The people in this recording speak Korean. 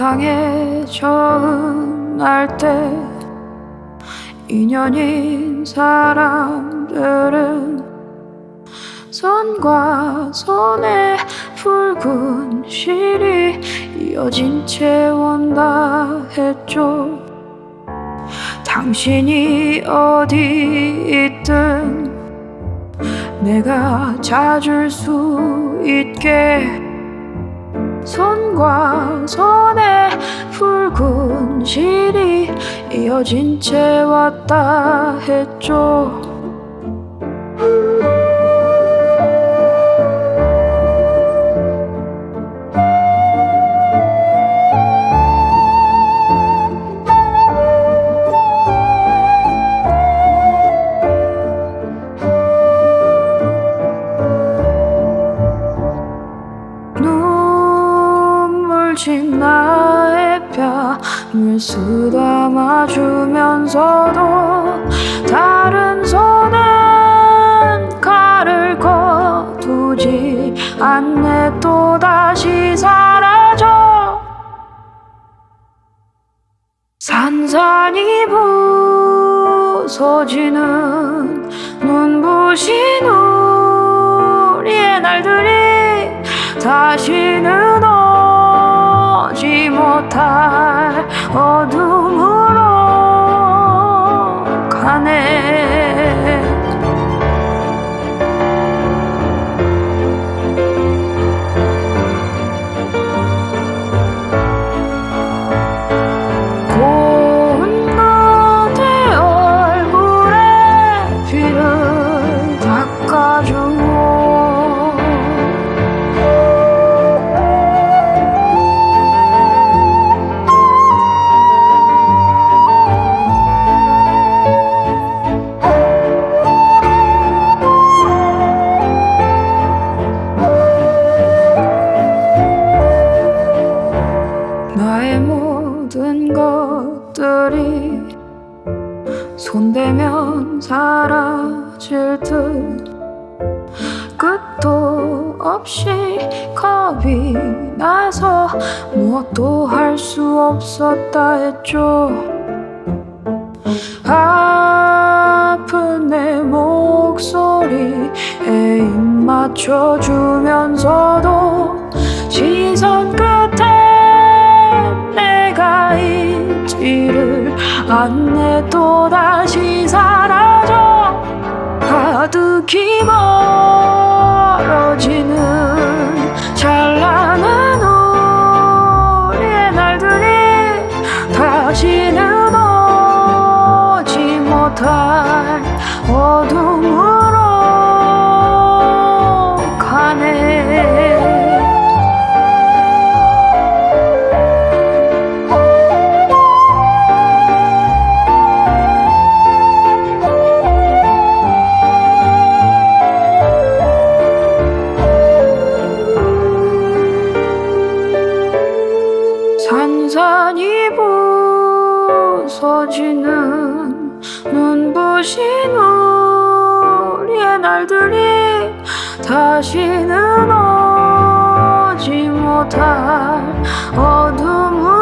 세상에 처음 날때 인연인 사람들은 손과 손에 붉은 실이 이어진 채 온다 했죠. 당신이 어디 있든 내가 찾을 수 있게 손과 손에 붉은 실이 이어진 채 왔다 했죠 진 나의 뺨을 쓰다마 주면서도 다른 손은 칼을 거두지 않네. 또다시 사라져. 산산이 부서지는 눈부신 우리의 날들이 다시는 못할 어둠으로 가네 것들이 손대면 사라질 듯. 끝도 없이 겁이 나서 무엇도 할 수 없었다 했죠. 아픈 내 목소리에 입 맞춰주면서도 시선 끝에 있지를 않네 또다시 사라져. 가득히 멀어지는 산산이 부서지는 눈부신 우리의 날들이 다시는 오지 못할 어둠으